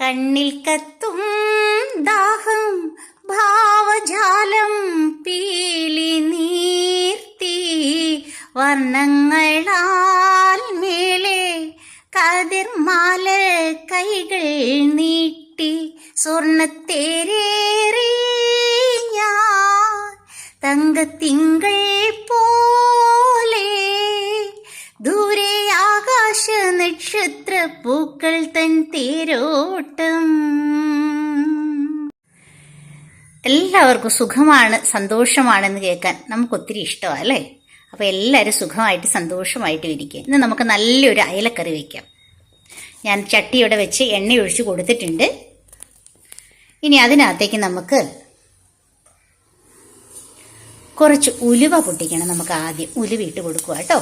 കണ്ണിൽ കത്തും ദാഹം ഭാവജാലം പീലി നീർത്തി. വർണങ്ങളാൽ മേലെ കതിർമാല കൈകൾ നീട്ടി. സ്വർണത്തേരേറിയ തങ്കത്തിങ്കൾ നക്ഷത്ര പൂക്കൾ തൻ തേരോട്ടം. എല്ലാവർക്കും സുഖമാണ് സന്തോഷമാണെന്ന് കേൾക്കാൻ നമുക്ക് ഒത്തിരി ഇഷ്ടമാണ് അല്ലേ? അപ്പോൾ എല്ലാവരും സുഖമായിട്ട് സന്തോഷമായിട്ട് ഇരിക്കുക. ഇന്ന് നമുക്ക് നല്ലൊരു അയലക്കറി വയ്ക്കാം ഞാൻ ചട്ടി ഇവിടെ വെച്ച് എണ്ണ ഒഴിച്ച് കൊടുത്തിട്ടുണ്ട്. ഇനി അതിനകത്തേക്ക് നമുക്ക് കുറച്ച് ഉലുവ പൊട്ടിക്കണം നമുക്ക് ആദ്യം. ഉലുവ ഇട്ട് കൊടുക്കുക കേട്ടോ.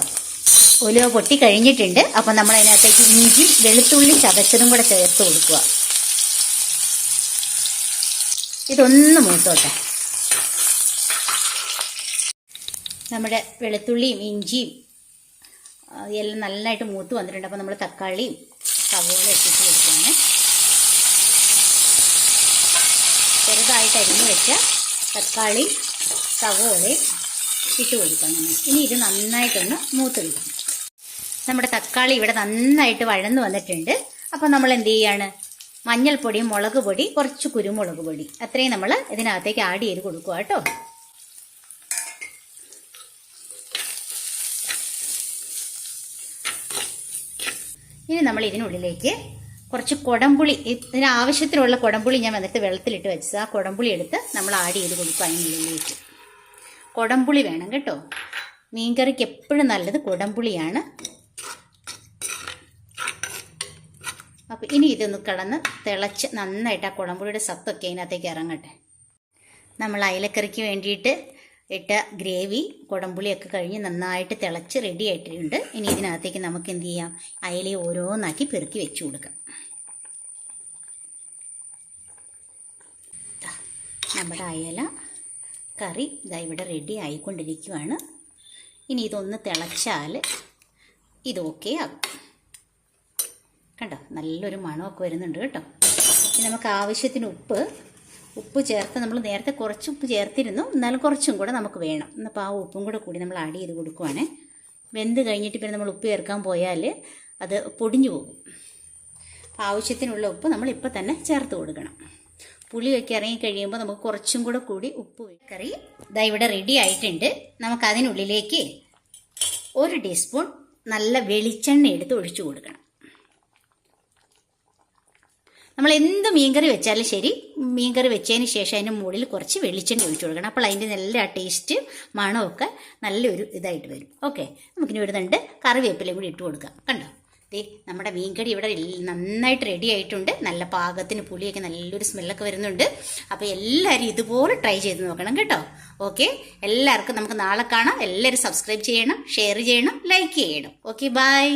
ഉലുവ പൊട്ടി കഴിഞ്ഞിട്ടുണ്ട്. അപ്പം നമ്മൾ അതിനകത്തേക്ക് ഇഞ്ചി വെളുത്തുള്ളി ചതച്ചതും കൂടെ ചേർത്ത് കൊടുക്കുക. ഇതൊന്ന് മൂത്തോട്ടെ. നമ്മുടെ വെളുത്തുള്ളിയും ഇഞ്ചിയും എല്ലാം നല്ലതായിട്ട് മൂത്ത് വന്നിട്ടുണ്ട്. അപ്പോൾ നമ്മൾ തക്കാളിയും സവോള ഇട്ടിട്ട് കൊടുക്കുകയാണ്. ചെറുതായിട്ട് അരിഞ്ഞു വെച്ച തക്കാളി സവോളയും ഇട്ട് കൊടുക്കാം നമ്മൾ ഇനി ഇത് നന്നായിട്ടൊന്ന് മൂത്ത് കിട്ടണം നമ്മുടെ തക്കാളി ഇവിടെ നന്നായിട്ട് വഴന്നു വന്നിട്ടുണ്ട്. അപ്പോൾ നമ്മൾ എന്ത് ചെയ്യാണ്? മഞ്ഞൾപ്പൊടി മുളക് പൊടി കുറച്ച് കുരുമുളക് പൊടി. അത്രയും നമ്മൾ ഇതിനകത്തേക്ക് ആഡ് ചെയ്ത് കൊടുക്കുക കേട്ടോ. ഇനി നമ്മൾ ഇതിനുള്ളിലേക്ക് കുറച്ച് കുടംപുളി. ഇതിന് ആവശ്യത്തിനുള്ള കുടംപുളി ഞാൻ വന്നിട്ട് വെള്ളത്തിലിട്ട് വെച്ചത്. ആ കുടംപുളി എടുത്ത് നമ്മൾ ആഡ് ചെയ്ത് കൊടുക്കുക അതിനുള്ളിലേക്ക് കുടംപുളി വേണം കേട്ടോ. മീൻകറിക്ക് എപ്പോഴും നല്ലത് കുടംപുളിയാണ്. അപ്പോൾ ഇനി ഇതൊന്ന് കിടന്ന് തിളച്ച് നന്നായിട്ട് ആ കുടംപുളിയുടെ സത്തൊക്കെ അതിനകത്തേക്ക് ഇറങ്ങട്ടെ. നമ്മൾ അയലക്കറിക്ക് വേണ്ടിയിട്ട് ഇട്ട ഗ്രേവി കുടംപുളിയൊക്കെ കഴിഞ്ഞ് നന്നായിട്ട് തിളച്ച് റെഡി ആയിട്ടുണ്ട്. ഇനി ഇതിനകത്തേക്ക് നമുക്ക് എന്ത് ചെയ്യാം? അയലയെ ഓരോന്നാക്കി പെറുക്കി വെച്ചു കൊടുക്കാം. നമ്മുടെ അയല കറി ഇതാ ഇവിടെ റെഡി ആയിക്കൊണ്ടിരിക്കുവാണ്. ഇനി ഇതൊന്ന് തിളച്ചാൽ ഇത് ഓക്കെ ആകും. കണ്ടോ? നല്ലൊരു മണമൊക്കെ വരുന്നുണ്ട് കേട്ടോ. ഇനി നമുക്ക് ആവശ്യത്തിന് ഉപ്പ്. ഉപ്പ് ചേർത്ത് നമ്മൾ നേരത്തെ കുറച്ച് ഉപ്പ് ചേർത്തിരുന്നു. എന്നാലും കുറച്ചും കൂടെ നമുക്ക് വേണം. എന്നപ്പോൾ ആ ഉപ്പും കൂടെ കൂടി നമ്മൾ ആഡ് ചെയ്ത് കൊടുക്കുവാണ്. വെന്ത് കഴിഞ്ഞിട്ട് പിന്നെ നമ്മൾ ഉപ്പ് ചേർക്കാൻ പോയാൽ അത് പൊടിഞ്ഞു പോകും. ആവശ്യത്തിനുള്ള ഉപ്പ് നമ്മൾ ഇപ്പം തന്നെ ചേർത്ത് കൊടുക്കണം. പുളിയൊക്കെ ഇറങ്ങി കഴിയുമ്പോൾ നമുക്ക് കുറച്ചും കൂടെ കൂടി ഉപ്പ് കറി ഇതാ ഇവിടെ റെഡി ആയിട്ടുണ്ട്. നമുക്ക് അതിനുള്ളിലേക്ക് ഒരു ടീസ്പൂൺ നല്ല വെളിച്ചെണ്ണ എടുത്ത് ഒഴിച്ചു കൊടുക്കണം. നമ്മൾ എന്ത് മീൻകറി വെച്ചാലും ശരി മീൻകറി വെച്ചതിന് ശേഷം അതിന്റെ മുകളിൽ കുറച്ച് വെളിച്ചെണ്ണ ഒഴിച്ചു കൊടുക്കണം. അപ്പോൾ അതിന്റെ നല്ല ടേസ്റ്റ് മണമൊക്കെ നല്ലൊരു ഇതായിട്ട് വരും. ഓക്കെ. നമുക്കിനി രണ്ട് കറിവേപ്പിലയും കൂടി ഇട്ട് കൊടുക്കാം. കണ്ടോ? ദേ നമ്മുടെ മീൻകറി ഇവിടെ നന്നായിട്ട് റെഡി ആയിട്ടുണ്ട്. നല്ല പാകത്തിന് പുളിയൊക്കെ നല്ലൊരു സ്മെല്ലൊക്കെ വരുന്നുണ്ട്. അപ്പോൾ എല്ലാവരും ഇതുപോലെ ട്രൈ ചെയ്ത് നോക്കണം കേട്ടോ. ഓക്കെ? എല്ലാവർക്കും നമുക്ക് നാളെ കാണാം. എല്ലാവരും സബ്സ്ക്രൈബ് ചെയ്യണം ഷെയർ ചെയ്യണം ലൈക്ക് ചെയ്യണം. Okay bye